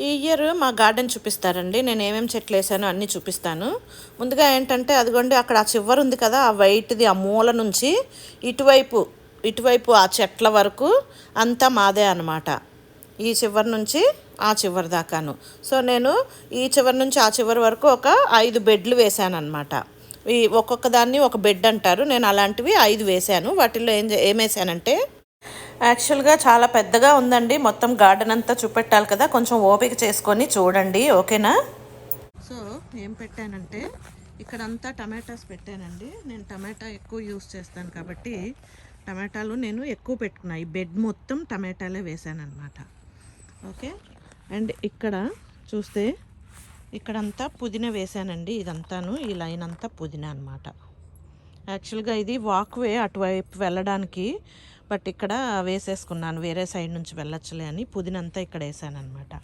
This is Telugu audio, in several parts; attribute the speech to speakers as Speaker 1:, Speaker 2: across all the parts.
Speaker 1: ఈ ఇయర్ మా గార్డెన్ చూపిస్తారండి. నేను ఏమేమి చెట్లు వేసానో అన్నీ చూపిస్తాను. ముందుగా ఏంటంటే అదిగోండి అక్కడ ఆ చివరి ఉంది కదా ఆ వైట్ది ఆ మూల నుంచి ఇటువైపు ఇటువైపు ఆ చెట్ల వరకు అంతా మాదే అనమాట ఈ చివరి నుంచి ఆ చివరి దాకాను. సో నేను ఈ చివరి నుంచి ఆ చివరి వరకు ఒక ఐదు బెడ్లు వేసాను అనమాట ఈ ఒక్కొక్క దాన్ని ఒక బెడ్ అంటారు. నేను అలాంటివి ఐదు వేసాను. వాటిల్లో ఏం చే- యాక్చువల్గా చాలా పెద్దగా ఉందండి. మొత్తం గార్డెన్ అంతా చూపెట్టాలి కదా. కొంచెం ఓపిక చేసుకొని చూడండి. ఓకేనా? సో ఏం పెట్టానంటే ఇక్కడంతా టమాటాస్ పెట్టానండి. నేను టమాటా ఎక్కువ యూస్ చేస్తాను కాబట్టి టమాటాలు నేను ఎక్కువ పెట్టుకున్నా. ఈ బెడ్ మొత్తం టమాటాలే వేసాను అనమాట ఓకే? అండ్ ఇక్కడ చూస్తే ఇక్కడంతా పుదీనా వేసానండి. ఇదంతాను ఈ లైన్ అంతా పుదీనా అనమాట యాక్చువల్గా ఇది వాక్వే అటువైపు వెళ్ళడానికి బట్ ఇక్కడ వేసేసుకున్నాను వేరే సైడ్ నుంచి వెళ్ళొచ్చులే అని పుదీనంతా ఇక్కడ వేసాను అనమాట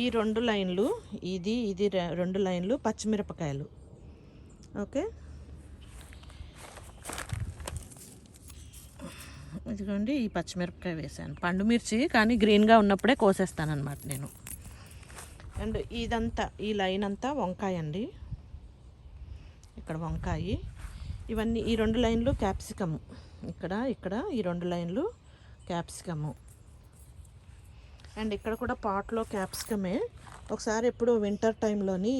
Speaker 1: ఈ రెండు లైన్లు ఇది ఇది రెండు లైన్లు పచ్చిమిరపకాయలు. ఓకే? ఇదిగోండి ఈ పచ్చిమిరపకాయ వేసాను. పండు మిర్చి కానీ గ్రీన్గా ఉన్నప్పుడే కోసేస్తానమాట నేను. అండ్ ఇదంతా ఈ లైన్ అంతా వంకాయ అండి. ఇక్కడ వంకాయి. ఇవన్నీ ఈ రెండు లైన్లు క్యాప్సికమ్. ఇక్కడ ఇక్కడ ఈ రెండు లైన్లు క్యాప్సికము. అండ్ ఇక్కడ కూడా పాట్లో క్యాప్సికమే. ఒకసారి ఎప్పుడు వింటర్ టైంలోని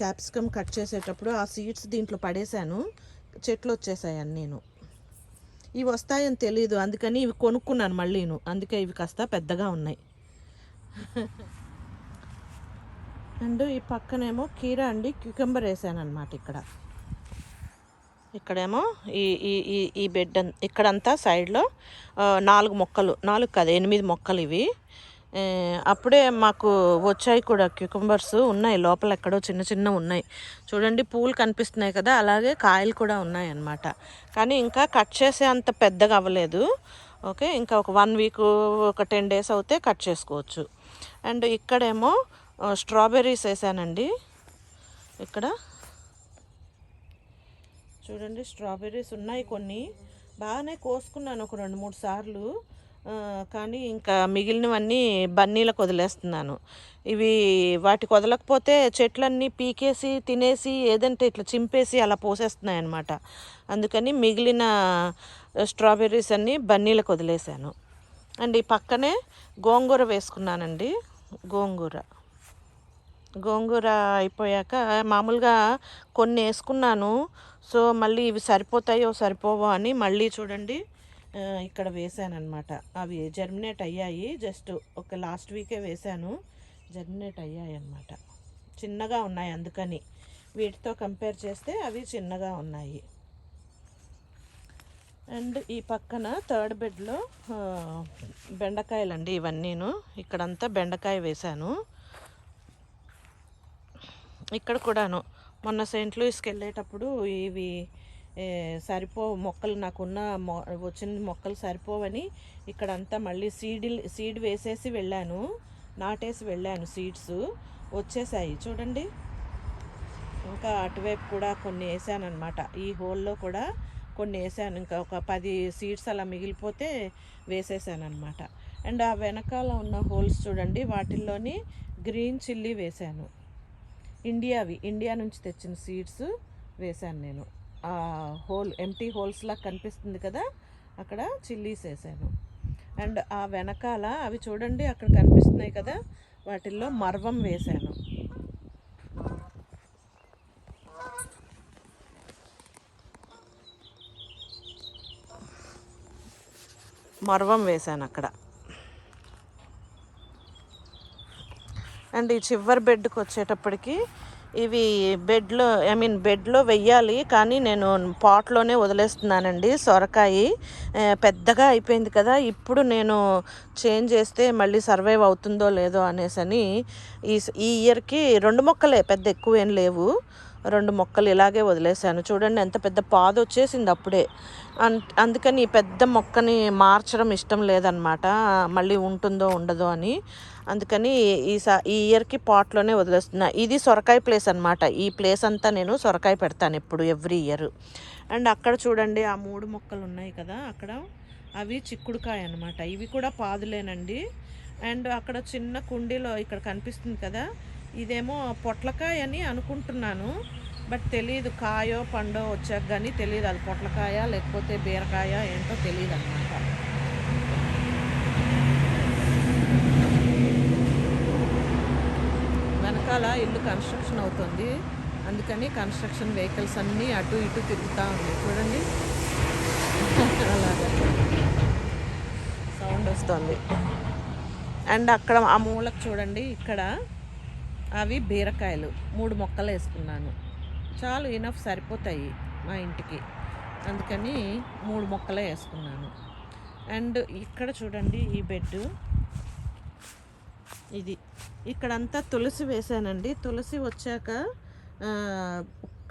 Speaker 1: క్యాప్సికమ్ కట్ చేసేటప్పుడు ఆ సీడ్స్ దీంట్లో పడేశాను. చెట్లు వచ్చేసాయని నేను. ఇవి వస్తాయని తెలియదు అందుకని ఇవి కొనుక్కున్నాను మళ్ళీను. అందుకే ఇవి కాస్త పెద్దగా ఉన్నాయి. అండ్ ఈ పక్కనేమో కీరా అండి. క్యూకంబర్ వేసాను అనమాట ఇక్కడ. ఇక్కడేమో ఈ ఈ ఈ ఈ బెడ్ ఇక్కడంతా సైడ్లో నాలుగు మొక్కలు నాలుగు కాదు ఎనిమిది మొక్కలు ఇవి. అప్పుడే మాకు వచ్చాయి కూడా క్యూకంబర్స్ ఉన్నాయి లోపల ఎక్కడో చిన్న చిన్న ఉన్నాయి. చూడండి పూలు కనిపిస్తున్నాయి కదా అలాగే కాయలు కూడా ఉన్నాయి అన్నమాట. కానీ ఇంకా కట్ చేసే అంత పెద్దగా అవ్వలేదు. ఓకే ఇంకా ఒక వన్ వీక్ ఒక టెన్ డేస్ అవుతే కట్ చేసుకోవచ్చు. అండ్ ఇక్కడేమో స్ట్రాబెర్రీస్ వేసానండి. ఇక్కడ చూడండి స్ట్రాబెర్రీస్ ఉన్నాయి కొన్ని. బాగానే కోసుకున్నాను ఒక రెండు మూడు సార్లు. కానీ ఇంకా మిగిలినవన్నీ బన్నీలకు వదిలేస్తున్నాను. ఇవి వాటికి వదలకపోతే చెట్లన్నీ పీకేసి తినేసి ఏదంటే ఇట్లా చింపేసి అలా పోసేస్తున్నాయి అన్నమాట అందుకని మిగిలిన స్ట్రాబెర్రీస్ అన్నీ బన్నీలకు వదిలేశాను. అండ్ ఈ పక్కనే గోంగూర వేసుకున్నానండి. గోంగూర. గోంగూర అయిపోయాక మామూలుగా కొన్ని వేసుకున్నాను. సో మళ్ళీ ఇవి సరిపోతాయో సరిపోవో అని మళ్ళీ చూడండి. ఇక్కడ వేసాను అనమాట అవి జర్మినేట్ అయ్యాయి. జస్ట్ ఒక లాస్ట్ వీకే వేసాను జర్మినేట్ అయ్యాయి అనమాట చిన్నగా ఉన్నాయి అందుకని. వీటితో కంపేర్ చేస్తే అవి చిన్నగా ఉన్నాయి. అండ్ ఈ పక్కన థర్డ్ బెడ్లో బెండకాయలండి ఇవన్నీను. ఇక్కడంతా బెండకాయ వేశాను. ఇక్కడ కూడాను. మొన్న సెయింట్ లూయిస్కి వెళ్ళేటప్పుడు ఇవి సరిపో మొక్కలు నాకున్న మొ వచ్చిన మొక్కలు సరిపోవని ఇక్కడంతా మళ్ళీ సీడ్ సీడ్ వేసేసి వెళ్ళాను. నాటేసి వెళ్ళాను సీడ్స్. వచ్చేసాయి. చూడండి. ఇంకా అటువైపు కూడా కొన్ని వేసాను అనమాట ఈ హోల్లో కూడా కొన్ని వేసాను. ఇంకా ఒక పది సీడ్స్ అలా మిగిలిపోతే వేసేసాను అనమాట అండ్ ఆ వెనకాల ఉన్న హోల్స్ చూడండి. వాటిల్లోని గ్రీన్ చిల్లీ వేశాను ఇండియావి ఇండియా నుంచి తెచ్చిన సీడ్స్ వేశాను నేను. హోల్ ఎంటీ హోల్స్లా కనిపిస్తుంది కదా అక్కడ చిల్లీస్ వేసాను అండ్ ఆ వెనకాల అవి చూడండి అక్కడ కనిపిస్తున్నాయి కదా వాటిల్లో మర్వం వేశాను. మర్వం వేశాను అక్కడ. అండ్ ఈ చివరి బెడ్కి వచ్చేటప్పటికి ఇవి బెడ్లో ఐ మీన్ బెడ్లో వెయ్యాలి కానీ నేను పాట్లోనే వదిలేస్తున్నానండి. సొరకాయి పెద్దగా అయిపోయింది కదా ఇప్పుడు నేను చేంజ్ చేస్తే మళ్ళీ సర్వైవ్ అవుతుందో లేదో అనేసని ఈ ఈ ఇయర్కి రెండు మొక్కలే పెద్ద ఎక్కువ ఏం లేవు. రెండు మొక్కలు ఇలాగే వదిలేశాను. చూడండి ఎంత పెద్ద పాద వచ్చేసింది అప్పుడే. అన్ అందుకని పెద్ద మొక్కని మార్చడం ఇష్టం లేదనమాట మళ్ళీ ఉంటుందో ఉండదో అని. అందుకని ఈ సా ఈ ఇయర్కి పాట్లోనే వదిలేస్తున్నా. ఇది సొరకాయ ప్లేస్ అనమాట ఈ ప్లేస్ అంతా నేను సొరకాయ పెడతాను ఎప్పుడు ఎవ్రీ ఇయర్. అండ్ అక్కడ చూడండి ఆ మూడు మొక్కలు ఉన్నాయి కదా అక్కడ అవి చిక్కుడుకాయ అనమాట ఇవి కూడా పాదులేనండి. అండ్ అక్కడ చిన్న కుండీలో ఇక్కడ కనిపిస్తుంది కదా ఇదేమో పొట్లకాయ అని అనుకుంటున్నాను. బట్ తెలియదు కాయో పండో వచ్చాక కానీ తెలియదు అది పొట్లకాయ లేకపోతే బీరకాయ ఏంటో తెలియదు అనమాట వెనకాల ఇల్లు కన్స్ట్రక్షన్ అవుతుంది. అందుకని కన్స్ట్రక్షన్ వెహికల్స్ అన్నీ అటు ఇటు తిరుగుతూ ఉన్నాయి. చూడండి. అలాగా. సౌండ్ వస్తుంది. అండ్ అక్కడ ఆ మూలకు చూడండి. ఇక్కడ అవి బీరకాయలు. మూడు మొక్కలు వేసుకున్నాను. చాలు ఇనఫ్ సరిపోతాయి మా ఇంటికి. అందుకని మూడు మొక్కలే వేసుకున్నాను. అండ్ ఇక్కడ చూడండి ఈ బెడ్ ఇది. ఇక్కడంతా తులసి వేసానండి. తులసి వచ్చాక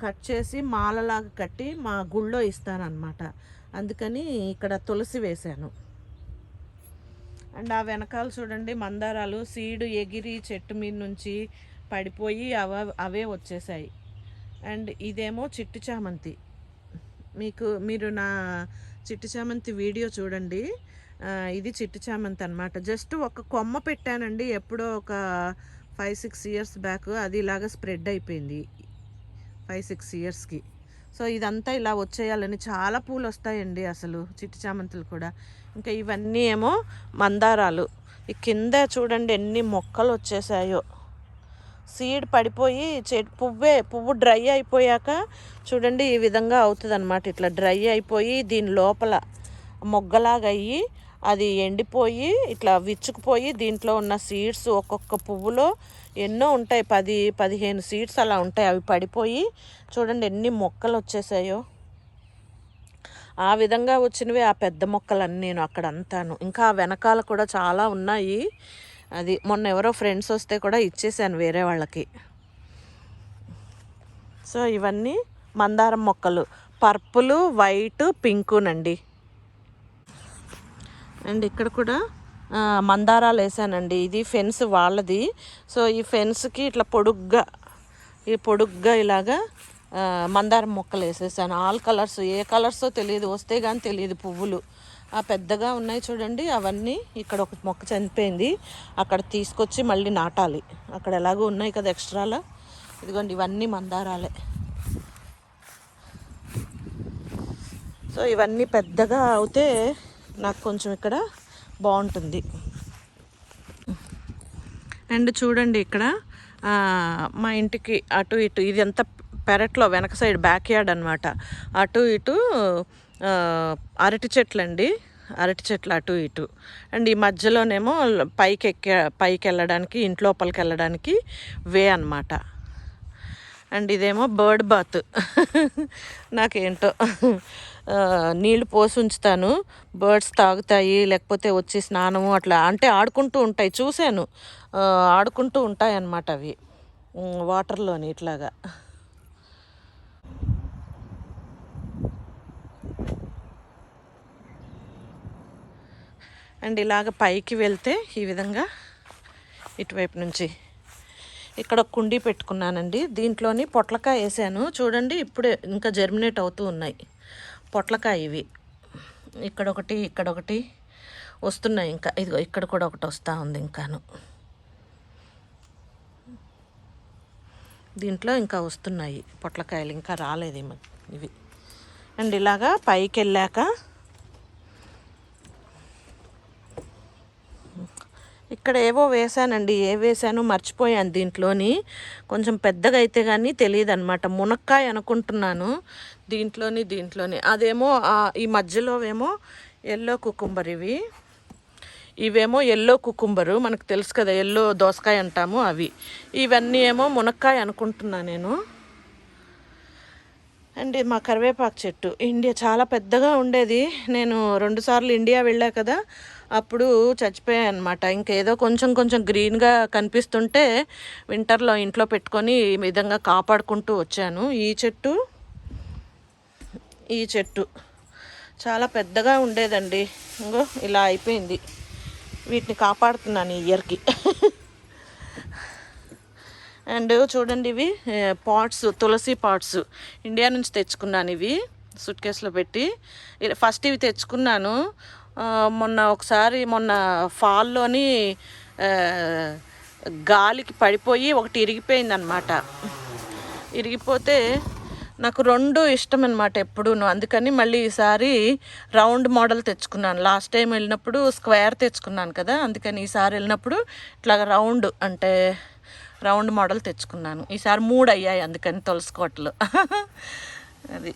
Speaker 1: కట్ చేసి మాలలాగా కట్టి మా గుళ్ళో ఇస్తానన్నమాట. అందుకని ఇక్కడ తులసి వేశాను అండ్ ఆ వెనకాల చూడండి మందారాలు సీడు ఎగిరి చెట్టు మీద నుంచి పడిపోయి అవ అవే వచ్చేసాయి. అండ్ ఇదేమో చిట్టి చామంతి. మీకు మీరు నా చిట్టి చామంతి వీడియో చూడండి. ఇది చిట్టి చామంతి అనమాట జస్ట్ ఒక కొమ్మ పెట్టానండి ఎప్పుడో ఒక ఫైవ్ సిక్స్ ఇయర్స్ బ్యాక్ అది ఇలాగ స్ప్రెడ్ అయిపోయింది. ఫైవ్ సిక్స్ ఇయర్స్కి సో ఇదంతా ఇలా వచ్చేయాలని చాలా పూలు వస్తాయండి అసలు చిట్టి చామంతులు కూడా. ఇంకా ఇవన్నీ ఏమో మందారాలు. ఈ కింద చూడండి ఎన్ని మొక్కలు వచ్చేసాయో. సీడ్ పడిపోయి చె పువ్వే పువ్వు డ్రై అయిపోయాక చూడండి ఈ విధంగా అవుతుంది అనమాట ఇట్లా డ్రై అయిపోయి దీని లోపల మొగ్గలాగా అయ్యి అది ఎండిపోయి ఇట్లా విచ్చుకుపోయి దీంట్లో ఉన్న సీడ్స్ ఒక్కొక్క పువ్వులో ఎన్నో ఉంటాయి. పది పదిహేను సీడ్స్ అలా ఉంటాయి. అవి పడిపోయి చూడండి ఎన్ని మొక్కలు వచ్చేసాయో. ఆ విధంగా వచ్చినవి ఆ పెద్ద మొక్కలన్నీ నేను అక్కడ అంతాను ఇంకా వెనకాల కూడా చాలా ఉన్నాయి. అది మొన్న ఎవరో ఫ్రెండ్స్ వస్తే కూడా ఇచ్చేసాను వేరే వాళ్ళకి. సో ఇవన్నీ మందారం మొక్కలు. Purple white పింకునండి. అండ్ ఇక్కడ కూడా మందారాలు వేసానండి. ఇది ఫెన్స్ వాళ్ళది. సో ఈ ఫెన్స్కి ఇట్లా పొడుగ్గా ఈ పొడుగ్గా ఇలాగా మందారం మొక్కలు వేసేసాను. ఆల్ కలర్స్ ఏ కలర్సో తెలియదు. వస్తే కానీ తెలియదు పువ్వులు. ఆ పెద్దగా ఉన్నాయి చూడండి. అవన్నీ ఇక్కడ ఒక మొక్క చనిపోయింది. అక్కడ తీసుకొచ్చి మళ్ళీ నాటాలి. అక్కడ ఎలాగో ఉన్నాయి కదా ఎక్స్ట్రాలా? ఇదిగోండి ఇవన్నీ మందారాలే. సో ఇవన్నీ పెద్దగా అవుతే నాకు కొంచెం ఇక్కడ బాగుంటుంది. అండ్ చూడండి ఇక్కడ మా ఇంటికి అటు ఇటు ఇది అంతా పెరట్లో వెనక సైడ్ బ్యాక్ యార్డ్ అనమాట అటు ఇటు అరటి చెట్లు అండి అరటి చెట్లు అటు ఇటు. అండ్ ఈ మధ్యలోనేమో పైకి ఎక్కే పైకి వెళ్ళడానికి ఇంట్లోపలికి వెళ్ళడానికి వే అన్నమాట. అండ్ ఇదేమో బర్డ్ బాత్. నాకేంటో. నీళ్ళు పోసి ఉంచుతాను. బర్డ్స్ తాగుతాయి లేకపోతే వచ్చి స్నానము అట్లా. అంటే ఆడుకుంటూ ఉంటాయి చూశాను. ఆడుకుంటూ ఉంటాయి అన్నమాట అవి వాటర్లోని ఇట్లాగా. అండ్ ఇలాగ పైకి వెళ్తే ఈ విధంగా ఇటువైపు నుంచి. ఇక్కడ కుండీ పెట్టుకున్నానండి. దీంట్లోని పొట్లకాయ వేసాను. చూడండి ఇప్పుడే ఇంకా జర్మినేట్ అవుతూ ఉన్నాయి. పొట్లకాయ ఇవి. ఇక్కడ ఒకటి ఇక్కడ ఒకటి వస్తున్నాయి ఇంకా. ఇదిగో ఇక్కడ కూడా ఒకటి వస్తూ ఉంది ఇంకాను. దీంట్లో ఇంకా వస్తున్నాయి పొట్లకాయలు ఇంకా రాలేదు ఇవి. అండ్ ఇలాగా పైకి వెళ్ళాక ఇక్కడ ఏవో వేసానండి ఏ వేసాను మర్చిపోయాను దీంట్లోని. కొంచెం పెద్దగా అయితే కానీ తెలియదు అనమాట మునక్కాయ అనుకుంటున్నాను దీంట్లోని దీంట్లోని. అదేమో ఈ మధ్యలో ఏమో ఎల్లో కుకుంబర్ ఇవి. ఇవేమో ఎల్లో కుకుంబరు మనకు తెలుసు కదా ఎల్లో దోసకాయ అంటాము అవి. ఇవన్నీ ఏమో మునక్కాయ అనుకుంటున్నా నేను. అండ్ మా కరివేపాకు చెట్టు. ఇండియా చాలా పెద్దగా ఉండేది. నేను రెండుసార్లు ఇండియా వెళ్ళా కదా అప్పుడు చచ్చిపోయాయి అనమాట ఇంకేదో కొంచెం కొంచెం గ్రీన్గా కనిపిస్తుంటే వింటర్లో ఇంట్లో పెట్టుకొని ఈ విధంగా కాపాడుకుంటూ వచ్చాను. ఈ చెట్టు ఈ చెట్టు. చాలా పెద్దగా ఉండేదండి. ఇంకో ఇలా అయిపోయింది. వీటిని కాపాడుతున్నాను ఈ ఇయర్కి. అండ్ చూడండి ఇవి పాట్స్ తులసి పాట్స్. ఇండియా నుంచి తెచ్చుకున్నాను ఇవి సూట్ కేసులో పెట్టి. ఫస్ట్ ఇవి తెచ్చుకున్నాను. మొన్న ఒకసారి మొన్న ఫాల్లోని గాలికి పడిపోయి ఒకటి ఇరిగిపోయింది అనమాట ఇరిగిపోతే నాకు రెండు ఇష్టం అనమాట ఎప్పుడూను. అందుకని మళ్ళీ ఈసారి రౌండ్ మోడల్ తెచ్చుకున్నాను. లాస్ట్ టైం వెళ్ళినప్పుడు స్క్వేర్ తెచ్చుకున్నాను కదా అందుకని ఈసారి వెళ్ళినప్పుడు ఇట్లా రౌండ్ అంటే రౌండ్ మోడల్ తెచ్చుకున్నాను. ఈసారి మూడు అయ్యాయి అందుకని తులసి కోటలు అది.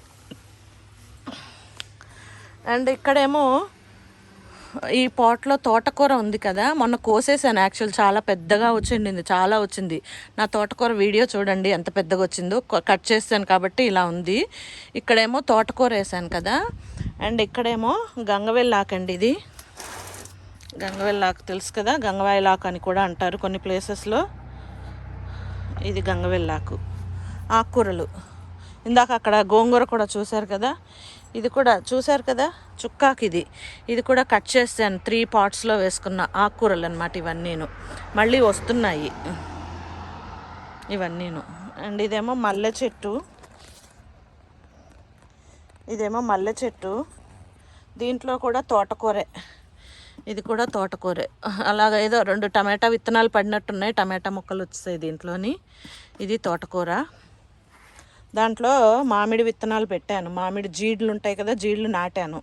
Speaker 1: అండ్ ఇక్కడేమో ఈ పాట్లో తోటకూర ఉంది కదా మొన్న కోసేసాను యాక్చువల్ చాలా పెద్దగా వచ్చింది చాలా వచ్చింది. నా తోటకూర వీడియో చూడండి ఎంత పెద్దగా వచ్చిందో. కట్ చేస్తాను కాబట్టి ఇలా ఉంది. ఇక్కడేమో తోటకూర వేసాను కదా. అండ్ ఇక్కడేమో గంగవెల్లాకండి ఇది. గంగవెల్లాకు తెలుసు కదా గంగవాయిలాకు అని కూడా అంటారు కొన్ని ప్లేసెస్లో ఇది గంగవెల్లాకు ఆకుకూరలు. ఇందాక అక్కడ గోంగూర కూడా చూశారు కదా. ఇది కూడా చూశారు కదా? చుక్కాకి ఇది ఇది కూడా కట్ చేసాను త్రీ పార్ట్స్లో వేసుకున్న ఆకుకూరలు అనమాట ఇవన్నీను. మళ్ళీ వస్తున్నాయి. ఇవన్నీను. అండ్ ఇదేమో మల్లె చెట్టు. ఇదేమో మల్లె చెట్టు. దీంట్లో కూడా తోటకూరే. ఇది కూడా తోటకూరే. అలాగ ఏదో రెండు టమాటా విత్తనాలు పడినట్టున్నాయి. టమాటా ముక్కలు వచ్చాయి దీంట్లోని. ఇది తోటకూర. దాంట్లో మామిడి విత్తనాలు పెట్టాను. మామిడి జీడ్లు ఉంటాయి కదా జీడ్లు నాటాను.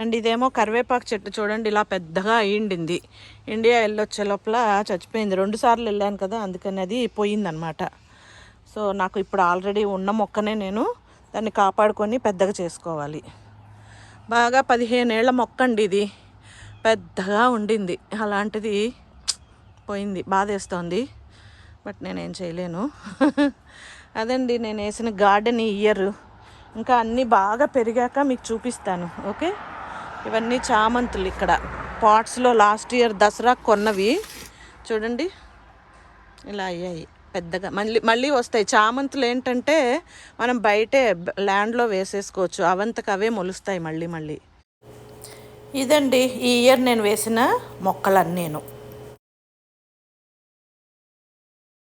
Speaker 1: అండ్ ఇదేమో కరివేపాకు చెట్టు చూడండి ఇలా పెద్దగా అయ్యిండింది ఇండియా వెళ్ళొచ్చే లోపల చచ్చిపోయింది. రెండు సార్లు వెళ్ళాను కదా అందుకని అది పోయిందనమాట. సో నాకు ఇప్పుడు ఆల్రెడీ ఉన్న మొక్కనే నేను దాన్ని కాపాడుకొని పెద్దగా చేసుకోవాలి. బాగా పదిహేనేళ్ళ మొక్క అండి ఇది. పెద్దగా ఉండింది. అలాంటిది పోయింది. బాధేస్తోంది. బట్ నేనేం చేయలేను. అదండి నేను వేసిన గార్డెన్ ఇయర్. ఇంకా అన్నీ బాగా పెరిగాక మీకు చూపిస్తాను ఓకే? ఇవన్నీ చామంతులు ఇక్కడ. పాట్స్లో లాస్ట్ ఇయర్ దసరా కొన్నవి. చూడండి. ఇలా అయ్యాయి పెద్దగా. మళ్ళీ మళ్ళీ వస్తాయి. చామంతులు ఏంటంటే మనం బయటే ల్యాండ్లో వేసేసుకోవచ్చు. అవంతకు అవే మొలుస్తాయి మళ్ళీ మళ్ళీ. ఇదండి ఈ ఇయర్ నేను వేసిన మొక్కలన్నీను